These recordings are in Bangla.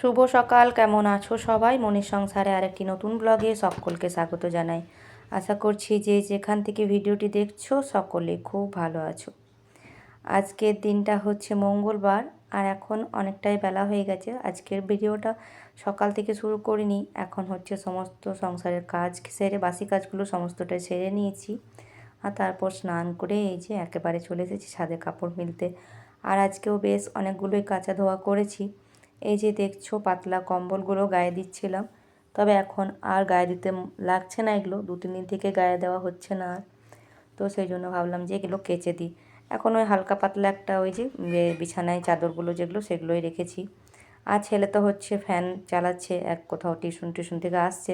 শুভ সকাল, কেমন আছো সবাই? মনের সংসারে আরেকটি নতুন ব্লগে সকলকে স্বাগত জানাই। আশা করছি যে যেখান থেকে ভিডিওটি দেখছ সকলে খুব ভালো আছো। আজকের দিনটা হচ্ছে মঙ্গলবার, আর এখন অনেকটাই বেলা হয়ে গেছে। আজকের ভিডিওটা সকাল থেকে শুরু করিনি, এখন হচ্ছে সমস্ত সংসারের কাজ সেরে, বাসি কাজগুলো সমস্তটা সেরে নিয়েছি। আর তারপর স্নান করে এই যে একেবারে চলে এসেছি ছাদে কাপড় মিলতে। আর আজকেও বেশ অনেকগুলোই কাঁচা ধোয়া করেছি। এই যে দেখছ, পাতলা কম্বলগুলো গায়ে দিচ্ছিলাম। তবে এখন আর গায়ে দিতে লাগছে না এগুলো। দু, তিন দিন থেকে গায়ে দেওয়া হচ্ছে না আর। তো সেই জন্য ভাবলাম যে এগুলো কেচে দিই। এখন ওই হালকা পাতলা একটা ওই যে বিছানায় চাদরগুলো যেগুলো, সেগুলোই রেখেছি। আর ছেলে তো হচ্ছে ফ্যান চালাচ্ছে, এক কোথাও টিউশন টিউশন থেকে আসছে,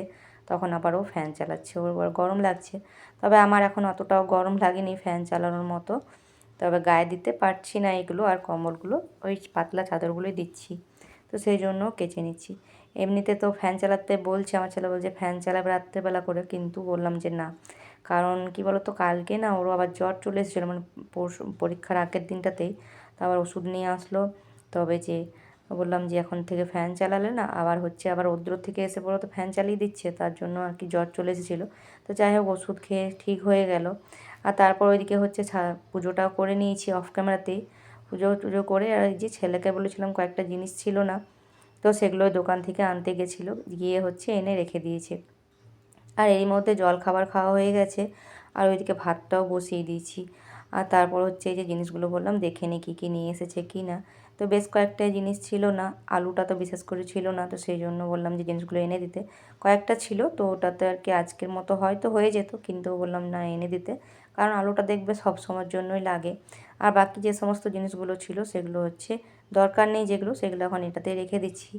তখন আবার ও ফ্যান চালাচ্ছে। ওর গরম লাগছে। তবে আমার এখন অতটাও গরম লাগেনি ফ্যান চালানোর মতো। তবে গায়ে দিতে পারছি না এগুলো, আর কম্বলগুলো, ওই পাতলা চাদরগুলোই দিচ্ছি। তো সেই জন্য কেচে নিচ্ছি। এমনিতে তো ফ্যান চালাতে বলছে, আমার ছেলে বলছে ফ্যান চালাবে রাত্রেবেলা করে। কিন্তু বললাম যে না। কারণ কি বলতো, কালকে না ওরও আবার জ্বর চলে এসেছিল মানে পরশু, পরীক্ষার আগের দিনটাতেই। তো আবার ওষুধ নিয়ে আসলো। তবে যে বললাম যে এখন থেকে ফ্যান চালালে না আবার হচ্ছে আবার রৌদ্র থেকে এসে পড়ো তো ফ্যান চালিয়ে দিচ্ছে, তার জন্য আর কি জ্বর চলে এসেছিল। তো যাই হোক, ওষুধ খেয়ে ঠিক হয়ে গেল। আর তারপর ওইদিকে হচ্ছে পুজোটাও করে নিয়েছি অফ ক্যামেরাতেই পুজো টুজো করে, আর যে ছেলেকে বলেছিলাম কয়েকটা জিনিস ছিল না, তো সেগুলো দোকান থেকে আনতে গেছিল, গিয়ে হচ্ছে এনে রেখে দিয়েছে। আর এরই মধ্যে জল খাবার খাওয়া হয়ে গেছে, আর ওইদিকে ভাতটাও বসিয়ে দিয়েছি। আর তারপর হচ্ছে এই যে জিনিসগুলো বললাম, দেখে নিই কী কী নিয়ে এসেছে কি না। তো বেশ কয়েকটা জিনিস ছিল না, আলুটা তো বিশেষ করে ছিল না, তো সেই জন্য বললাম যে জিনিসগুলো এনে দিতে। কয়েকটা ছিল, তো ওটাতে আর কি আজকের মতো হয়তো হয়ে যেত, কিন্তু বললাম না এনে দিতে, কারণ আলুটা দেখবে সব সময়ের জন্যই লাগে। আর বাকি যে সমস্ত জিনিসগুলো ছিল সেগুলো হচ্ছে দরকার নেই যেগুলো, সেগুলো এখন এটাতে রেখে দিচ্ছি।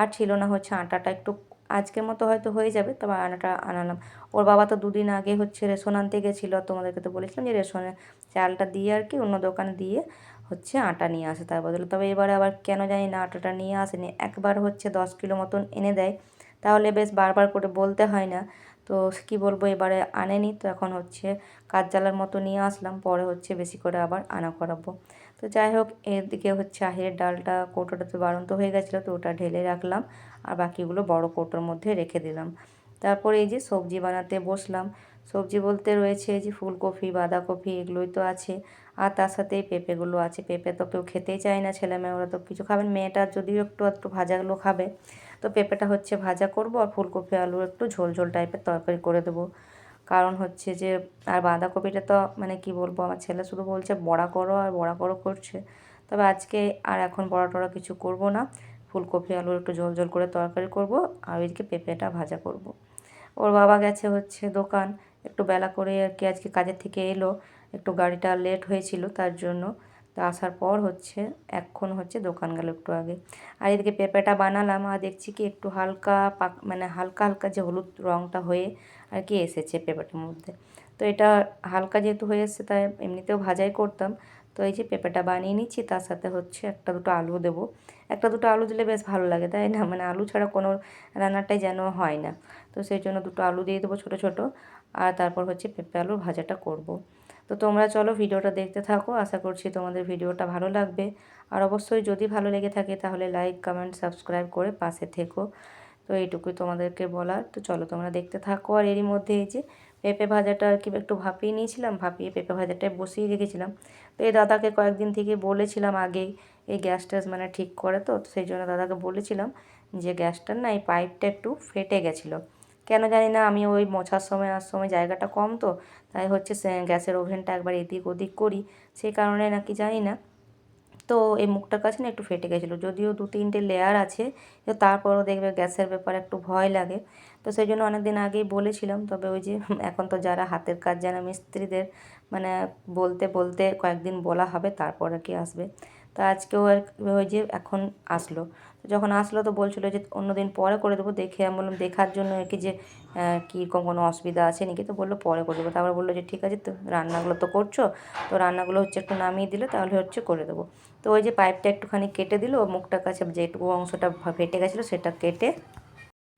আর ছিল না হচ্ছে আটাটা, একটু আজকের মতো হয়তো হয়ে যাবে, তবে আনাটা আনালাম। ওর বাবা তো দুদিন আগে হচ্ছে রেশন আনতে গেছিল, তোমাদেরকে তো বলেছিলাম যে রেশনে চালটা দিয়ে আর কি অন্য দোকানে দিয়ে হচ্ছে আটা নিয়ে আসে তার বদলে। তবে এবারে আবার কেন জানি না আটাটা নিয়ে আসেনি, একবার হচ্ছে দশ কিলো মতন এনে দেয়। তাহলে বেশ বারবার করে বলতে হয় না তো কি বলব, এবারে আনেনি। তো এখন হচ্ছে কাজ জ্বালার মতো নিয়ে আসলাম, পরে হচ্ছে বেশি করে আবার আনা করাবো। তো যাই হোক, এদিকে হচ্ছে আহিরের ডালটা কৌটোটাতে বাড়ন্ত হয়ে গেছিল, তো ওটা ঢেলে রাখলাম। আর বাকিগুলো বড় কৌটোর মধ্যে রেখে দিলাম। তারপরে এই যে সবজি বানাতে বসলাম। সবজি বলতে রয়েছে যে ফুলকপি, বাঁধাকপি, এগুলোই তো আছে। আর তার সাথে পেঁপেগুলো আছে। পেঁপে তো কেউ খেতেই চায় না ছেলে মেয়ে ওরা তো কিছু খাবেন। মেয়েটা যদিও একটু একটু ভাজাগুলো খাবে। তো পেঁপেটা হচ্ছে ভাজা করব আর ফুলকপি, আলু একটু ঝোল ঝোল টাইপের তরকারি করে দেবো। কারণ হচ্ছে যে, আর বাঁধাকপিটা তো মানে কি বলব, আমার ছেলে শুধু বলছে বড়া করো আর বড়া করো করছে। তবে আজকে আর এখন বড়া টড়া কিছু করব না। ফুলকপি, আলু একটু ঝোল ঝোল করে তরকারি করব আর ওইদিকে পেঁপেটা ভাজা করব। ওর বাবা গেছে হচ্ছে দোকান, একটু বেলা করে আর কি আজকে কাজের থেকে এলো, একটু গাড়িটা লেট হয়েছিল তার জন্য। তো আসার পর হচ্ছে, এখন হচ্ছে দোকান গেল একটু আগে। আর এদিকে পেঁপেটা বানালাম, আর দেখছি কি একটু হালকা পাক মানে হালকা হালকা যে হলুদ রঙটা হয়ে আর কি এসেছে পেঁপেটার মধ্যে। তো এটা হালকা যেহেতু হয়ে এসছে, তাই এমনিতেও ভাজাই করতাম। তো এই যে পেঁপেটা বানিয়ে নিচ্ছি, তার সাথে হচ্ছে একটা দুটো আলু দেবো। একটা দুটো আলু দিলে বেশ ভালো লাগে, তাই না? মানে আলু ছাড়া কোনো রান্নাটাই যেন হয় না। তো সেই জন্য দুটো আলু দিয়ে দেবো ছোটো ছোটো, আর তারপর হচ্ছে পেঁপে আলুর ভাজাটা করব। তো তোমরা চলো ভিডিওটা দেখতে থাকো। আশা করছি তোমাদের ভিডিওটা ভালো লাগবে। আর অবশ্যই যদি ভালো লেগে থাকে তাহলে লাইক কমেন্ট সাবস্ক্রাইব করে পাশে থেকো। তো এইটুকুই তোমাদেরকে বলার। তো চলো তোমরা দেখতে থাকো। আর এরই মধ্যে এই যে পেঁপে ভাজাটা আর কি একটু ভাপিয়ে নিয়েছিলাম, ভাপিয়ে পেঁপে ভাজাটায় বসিয়ে রেখেছিলাম। তো এই দাদাকে কয়েকদিন থেকে বলেছিলাম আগেই এই গ্যাস ট্যাস মানে ঠিক করে তো, সেই জন্য দাদাকে বলেছিলাম যে গ্যাসটার না এই পাইপটা একটু ফেটে গেছিল। কেন জানি না, আমি ওই মোছার সময় আর সময় জায়গাটা কম তো, তাই হচ্ছে গ্যাসের ওভেনটা একবার এদিক ওদিক করি সেই কারণে নাকি জানি না। তো এই মুখটার কাছে না একটু ফেটে গেছিল, যদিও দু তিনটে লেয়ার আছে, তো তারপরও দেখবে গ্যাসের ব্যাপারে একটু ভয় লাগে। তো সেই জন্য অনেক দিন আগেই বলেছিলাম, তবে ওই যে এখন তো যারা হাতের কাজ জানা মিস্ত্রিদের মানে বলতে বলতে কয়েকদিন বলা হবে, তারপর আর কি আসবে। তো আজকেও ওই যে এখন আসলো। যখন আসলো তো বলছিলো যে অন্য দিন পরে করে দেবো, দেখে আমি বললাম দেখার জন্য আর কি যে কীরকম কোনো অসুবিধা আছে নাকি? তো বলল পরে করে দেবো। তারপর বলল যে ঠিক আছে, তো রান্নাগুলো তো করছ, তো রান্নাগুলো হচ্ছে একটু নামিয়ে দিলে তাহলে হচ্ছে করে দেবো। তো ওই যে পাইপটা একটুখানি কেটে দিল মুখটার কাছে যেটুকু অংশটা ফেটে গেছিল সেটা কেটে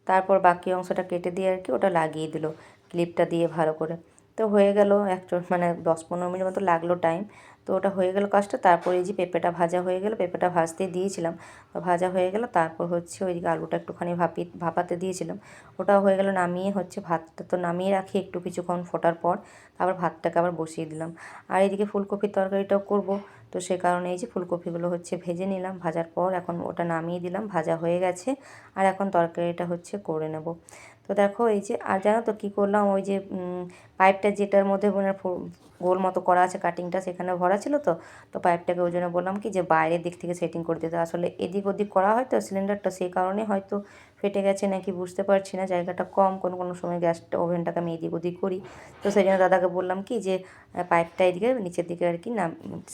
তারপর বাকি অংশটা কেটে দিয়ে আর কি ওটা লাগিয়ে দিল, ক্লিপটা দিয়ে ভালো করে। তো হয়ে গেল একটু মানে দশ পনেরো মিনিট মতো লাগল টাইম তো ওটা হয়ে গেল কাজটা। তারপরে এই যে পেঁপেটা ভাজা হয়ে গেল, পেঁপেটা ভাজতে দিয়েছিলাম। তো ভাজা হয়ে গেল, তারপর হচ্ছে ওইদিকে আলুটা একটুখানি ভাপি, ভাপাতে দিয়েছিলাম। ওটাও হয়ে গেল নামিয়ে হচ্ছে ভাতটা তো নামিয়ে রাখি একটু কিছুক্ষণ ফোটার পর। তারপর ভাতটাকে আবার বসিয়ে দিলাম। আর এইদিকে ফুলকপির তরকারিটাও করব। তো সে কারণে এই যে ফুলকপিগুলো হচ্ছে ভেজে নিলাম, ভাজার পর এখন ওটা নামিয়ে দিলাম, ভাজা হয়ে গেছে। আর এখন তরকারিটা হচ্ছে করে নেব। তো দেখো এই যে, আর জানো তো কী করলাম? ওই যে পাইপটা যেটার মধ্যে মানে গোল মতো করা আছে কাটিংটা সেখানে ভরা ছিল তো তো পাইপটাকে ওই জন্য বললাম কি যে বাইরের দিক থেকে সেটিং করে দিতে। আসলে এদিক ওদিক করা হয় তো সিলিন্ডারটা সেই কারণে হয়তো ফেটে গেছে নাকি বুঝতে পারছি না, জায়গাটা কম। কোনো কোনো সময় গ্যাসটা ওভেনটাকে আমি এদিক ওদিক করি। তো সেই জন্য দাদাকে বললাম কি যে পাইপটা এদিকে নিচের দিকে আর কি না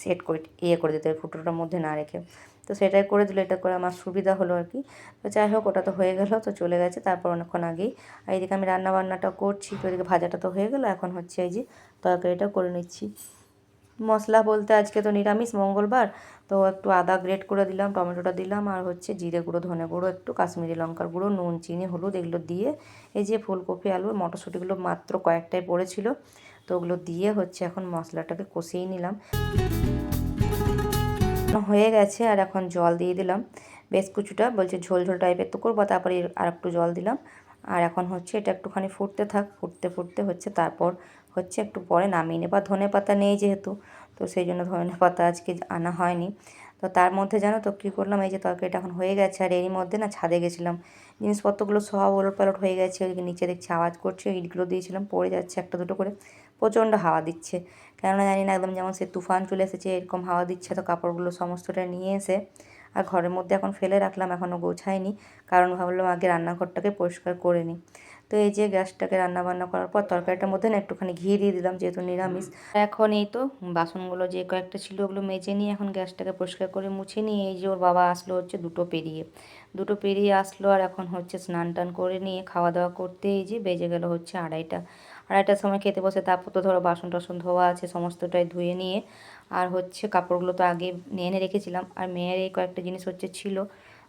সেট করে ইয়ে করে দিতে হবে, ফুটোটার মধ্যে না রেখে। তো সেটাই করে দিল, এটা করে আমার সুবিধা হলো আর কি। তো যাই হোক, ওটা তো হয়ে গেল, তো চলে গেছে, তারপর অনেকক্ষণ আগেই। আর এইদিকে আমি রান্না বান্নাটাও করছি, তো এদিকে ভাজাটা তো হয়ে গেলো, এখন হচ্ছে এই যে তরকারিটা করে নিচ্ছি। মশলা বলতে আজকে তো নিরামিষ, মঙ্গলবার, তো একটু আদা গ্রেট করে দিলাম, টমেটোটা দিলাম, আর হচ্ছে জিরে গুঁড়ো, ধনে গুঁড়ো, একটু কাশ্মীরি লঙ্কার গুঁড়ো, নুন, চিনি, হলুদ, এগুলো দিয়ে এই যে ফুলকপি, আলু, মটরশুঁটিগুলো মাত্র কয়েকটাই পড়েছিল, তো ওগুলো দিয়ে হচ্ছে এখন মশলাটাকে কষিয়ে নিলাম। হয়ে গেছে আর এখন জল দিয়ে দিলাম। বেশ কিছুটা, বলছে ঝোল ঝোল টাইপের তো করব, তারপরে আর একটু জল দিলাম। আর এখন হচ্ছে এটা একটুখানি ফুটতে থাক, ফুটতে ফুটতে হচ্ছে, তারপর হচ্ছে একটু পরে নামিয়ে নেবা। ধনে পাতা নেই যেহেতু, তো সেই জন্য ধনে পাতা আজকে আনা হয়নি। তো তার মধ্যে জানো তো কী করলাম, এই যে তরকারিটা এখন হয়ে গেছে আর এরই মধ্যে না ছাদে গেছিলাম। জিনিসপত্রগুলো সব ওলট পালট হয়ে গেছে ওইদিকে নিচে দেখছি আওয়াজ করছে, ইটগুলো দিয়েছিলাম, পড়ে যাচ্ছে একটা দুটো করে, প্রচণ্ড হাওয়া দিচ্ছে। কেননা জানি না একদম যেমন সে তুফান চলে এসেছে, এরকম হাওয়া দিচ্ছে, তো কাপড়গুলো সমস্তটা নিয়ে এসে আর ঘরের মধ্যে এখন ফেলে রাখলাম, এখনও গোছায়নি কারণ ভাবলাম আগে রান্নাঘরটাকে পরিষ্কার করে নিই। তো এই যে গ্যাসটাকে রান্না বান্না করার পর তরকারিটার মধ্যে না একটুখানি ঘি দিয়ে দিলাম, যেহেতু নিরামিষ। এখন এই তো বাসনগুলো যে কয়েকটা ছিল ওগুলো মেজে নিয়ে এখন গ্যাসটাকে পরিষ্কার করে মুছে নিয়ে এই যে ওর বাবা আসলো হচ্ছে দুটো পেরিয়ে। দুটো পেরিয়ে আসলো আর এখন হচ্ছে স্নান টান করে নিয়ে খাওয়া দাওয়া করতে এই যে বেজে গেল হচ্ছে আড়াইটা। আড়াইটার সময় খেতে বসে তারপর তো ধরো বাসন টাসন ধোয়া আছে সমস্তটাই ধুয়ে নিয়ে। আর হচ্ছে কাপড়গুলো তো আগে নিয়ে এনে রেখেছিলাম। আর মেয়ের এই কয়েকটা জিনিস হচ্ছে ছিল।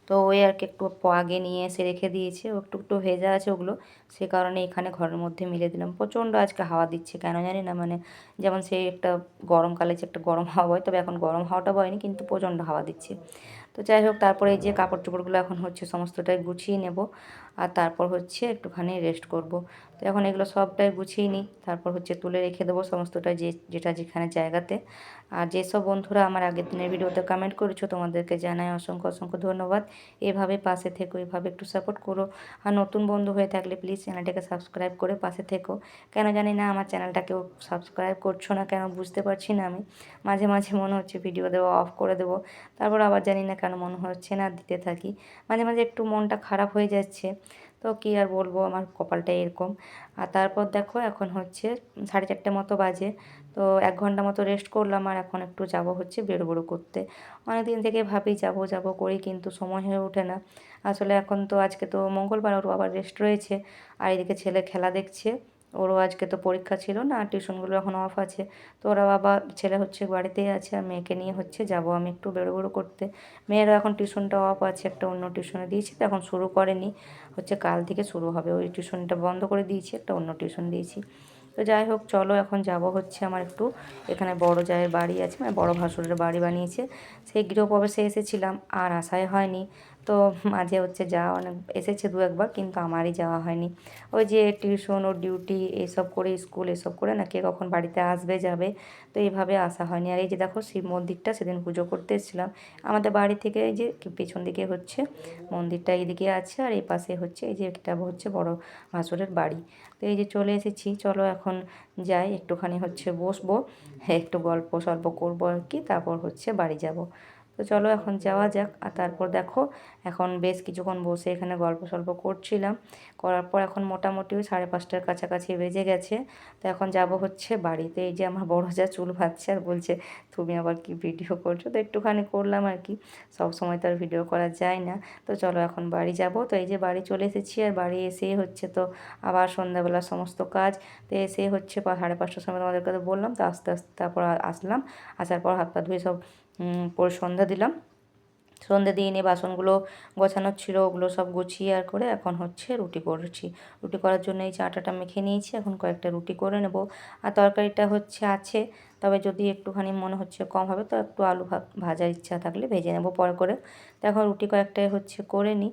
তো ওই আর কি একটু আগে নিয়ে এসে রেখে দিয়েছে। একটু একটু ভেজা আছে ওগুলো। সে কারণে এখানে ঘরের মধ্যে মিলে দিলাম। প্রচণ্ড আজকে হাওয়া দিচ্ছে কেন জানি না? মানে যেমন সেই একটা গরমকালে যে একটা গরম হাওয়া হয় তবে এখন গরম হাওয়াটা বয়নি, কিন্তু প্রচণ্ড হাওয়া দিচ্ছে। তো যাই হোক, তারপরে এই যে কাপড় চোপড়গুলো এখন হচ্ছে সমস্তটাই গুছিয়ে নেব আর তারপর হচ্ছে একটুখানি রেস্ট করব। তো এখন এগুলো সবটাই গুছিয়ে নিই, তারপর হচ্ছে তুলে রেখে দেবো সমস্তটা যে, যেটা যেখানে জায়গাতে। আর যেসব বন্ধুরা আমার আগের দিনের ভিডিওতে কমেন্ট করেছ, তোমাদেরকে জানাই অসংখ্য অসংখ্য ধন্যবাদ। এভাবে পাশে থেকো, এভাবে একটু সাপোর্ট করো। আর নতুন বন্ধু হয়ে থাকলে প্লিজ চ্যানেলটাকে সাবস্ক্রাইব করে পাশে থেকো। কেন জানি না আমার চ্যানেলটাকেও সাবস্ক্রাইব করছ না কেন বুঝতে পারছি না আমি। মাঝে মাঝে মনে হচ্ছে ভিডিও দেওয়া অফ করে দেবো। তারপর আবার জানি না কেন মনে হচ্ছে না দিতে থাকি? মাঝে মাঝে একটু মনটা খারাপ হয়ে যাচ্ছে। তো কী আর বলব, আমার কপালটা এরকম। আর তারপর দেখো, এখন হচ্ছে সাড়ে চারটে মতো বাজে। তো এক ঘণ্টা মতো রেস্ট করলাম আর এখন একটু যাব হচ্ছে বেরো বেরো করতে। অনেক দিন থেকে ভাবি যাব যাব করি কিন্তু সময় হয়ে ওঠে না। আসলে এখন তো আজকে তো মঙ্গলবার ওর আবার রেস্ট রয়েছে। আর এদিকে ছেলে খেলা দেখছে। ওরও আজকে তো পরীক্ষা ছিল না আর টিউশনগুলো এখন অফ আছে। তো ওরা বাবা, ছেলে হচ্ছে বাড়িতেই আছে আর মেয়েকে নিয়ে হচ্ছে যাব আমি একটু বেরো বেরো করতে। মেয়েরা এখন টিউশনটা অফ আছে, একটা অন্য টিউশনে দিয়েছি, তো এখন শুরু করেনি। হচ্ছে কাল থেকে শুরু হবে, ওই টিউশনটা বন্ধ করে দিয়েছি, একটা অন্য টিউশন দিয়েছি। তো যাই হোক, চলো এখন যাব হচ্ছে আমার একটু এখানে বড় জায়ের বাড়ি আছে মানে বড় ভাসুরের বাড়ি বানিয়েছে। সেই গৃহপ্রবেশে এসেছিলাম, আর আশাই হয়নি। তো মাঝে হচ্ছে যাওয়া অনেক, এসেছে দু একবার কিন্তু আমারই যাওয়া হয়নি। ওই যে টিউশন ও ডিউটি এসব করে, স্কুল এসব করে না কে কখন বাড়িতে আসবে, যাবে, তো এইভাবে আসা হয়নি। আর এই যে দেখো শিব মন্দিরটা সেদিন পুজো করতে এসেছিলাম। আমাদের বাড়ি থেকে এই যে পেছন দিকে হচ্ছে মন্দিরটা এইদিকে আছে আর এই পাশে হচ্ছে এই যে একটা হচ্ছে বড় ভাসুরের বাড়ি। তো এই যে চলে এসেছি, চলো এখন যাই, একটুখানি হচ্ছে বসবো, একটু গল্প সল্প করব আর কি, তারপর হচ্ছে বাড়ি যাব। তো চলো এখন যাওয়া যাক। আর তারপর দেখো, এখন বেশ কিছুক্ষণ বসে এখানে গল্প সল্প করছিলাম। করার পর এখন মোটামুটি সাড়ে পাঁচটার কাছাকাছি বেজে গেছে। তো এখন যাব হচ্ছে বাড়িতে। এই যে আমার বড় যা চুল ভাজছে আর বলছে, তুমি আবার কি ভিডিও করছ? তো একটুখানি করলাম আর কি। সব সময় তো আর ভিডিও করা যায় না। তো চলো এখন বাড়ি যাব। তো এই যে বাড়ি চলে এসেছি আর বাড়ি এসে হচ্ছে তো আবার সন্ধ্যাবেলা সমস্ত কাজ। তো এসে হচ্ছে সাড়ে পাঁচটার সময় তোমাদেরকে তো বললাম, তো আস্তে আস্তে তারপর আসলাম। আসার পর হাত পা ধুয়ে সব পরে সন্ধ্যা দিলাম। সন্ধে দিয়ে নিয়ে বাসনগুলো গোছানোর ছিল, ওগুলো সব গুছিয়ে আর করে এখন হচ্ছে রুটি করছি। রুটি করার জন্য এই চাটাটা মেখে নিয়েছি, এখন কয়েকটা রুটি করে নেব। আর তরকারিটা হচ্ছে আছে, তবে যদি একটুখানি মনে হচ্ছে কম হবে, তো একটু আলু ভাজার ইচ্ছা থাকলে ভেজে নেব পরে করে। তো এখন রুটি কয়েকটাই হচ্ছে করে নিই।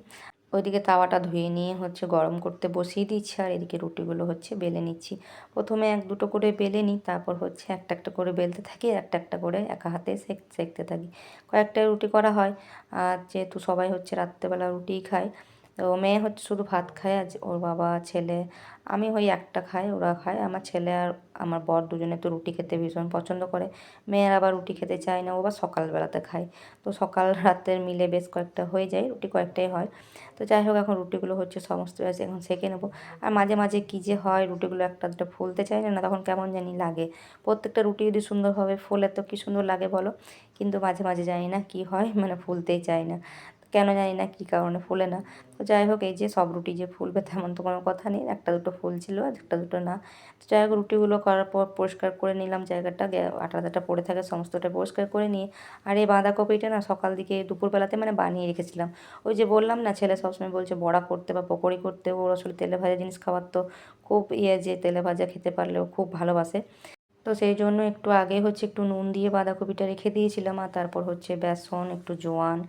ওইদিকে তাওয়াটা ধুয়ে নিয়ে হচ্ছে গরম করতে বসিয়ে দিচ্ছি, আর এদিকে রুটিগুলো হচ্ছে বেলে নিচ্ছি। প্রথমে এক দুটো করে বেলে নিই, তারপর হচ্ছে একটা একটা করে বেলতে থাকি, একটা একটা করে একা হাতে সেক, সেকতে থাকি। কয়েকটা রুটি করা হয়, আর যেহেতু সবাই হচ্ছে রাত্রেবেলা রুটিই খায় তো মেয়ে হচ্ছে শুধু ভাত খায় আর ওর বাবা, ছেলে। আমি ওই একটা খাই, ওরা খায়। আমার ছেলে আর আমার বর দুজনে তো রুটি খেতে ভীষণ পছন্দ করে। মেয়ের আবার রুটি খেতে চায় না, ও বা সকালবেলাতে খায়। তো সকাল রাতের মিলে বেশ কয়েকটা হয়ে যায়, রুটি কয়েকটাই হয়। তো যাই হোক, এখন রুটিগুলো হচ্ছে সমস্ত আছে এখন সেঁকে নেব। আর মাঝে মাঝে কী যে হয়, রুটিগুলো একটা দুটো ফুলতে চায় না তখন কেমন জানি লাগে। প্রত্যেকটা রুটি যদি সুন্দরভাবে ফোলে তো কী সুন্দর লাগে বলো? কিন্তু মাঝে মাঝে জানি না কী হয় মানে ফুলতেই চায় না। কেন জানি না কী কারণে ফুলে না। তো যাই হোক, এই যে সব রুটি যে ফুলবে তেমন তো কোনো কথা নেই। একটা দুটো ফুল ছিল আর একটা দুটো না। তো যাই হোক, রুটিগুলো করার পর পরিষ্কার করে নিলাম জায়গাটা। আটা আটা পড়ে থাকে, সমস্তটা পরিষ্কার করে নিয়ে। আর এই বাঁধাকপিটা না সকাল দিকে দুপুরবেলাতে মানে বানিয়ে রেখেছিলাম। ওই যে বললাম না, ছেলে সবসময় বলছে বড়া করতে বা পকোড়ি করতে। ওর আসলে তেলে ভাজা জিনিস খাওয়ার তো খুব ইয়ে যে, তেলে ভাজা খেতে পারলেও খুব ভালোবাসে। তো সেই জন্য একটু আগে হচ্ছে একটু নুন দিয়ে বাঁধাকপিটা রেখে দিয়েছিলাম, আর তারপর হচ্ছে বেসন, একটু জোয়ান,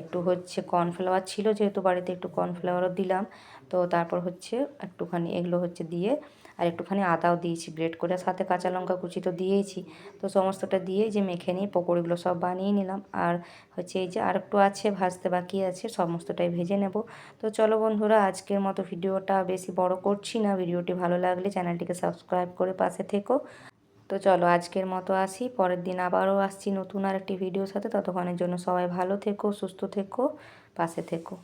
একটু হচ্ছে কর্নফ্লাওয়ার ছিল যেহেতু বাড়িতে একটু কর্নফ্লাওয়ারও দিলাম। তো তারপর হচ্ছে একটুখানি এগুলো হচ্ছে দিয়ে আর একটুখানি আদাও দিয়েছি, গ্রেট করে সাথে কাঁচা লঙ্কা কুচি তো দিয়েইছি। তো সমস্তটা দিয়ে যে মেখে নিয়ে পকোড়িগুলো সব বানিয়ে নিলাম। আর হচ্ছে এই যে আর একটু আছে, ভাজতে বাকি আছে, সমস্তটাই ভেজে নেব। তো চলো বন্ধুরা, আজকের মতো ভিডিওটা বেশি বড় করছি না। ভিডিওটি ভালো লাগলে চ্যানেলটিকে সাবস্ক্রাইব করে পাশে থেকো। তো চলো আজকের মতো আসি। পরের দিন আবারও আসছি নতুন আর একটি ভিডিওর সাথে। ততক্ষণের জন্য সবাই ভালো থেকো, সুস্থ থেকো, পাশে থেকো।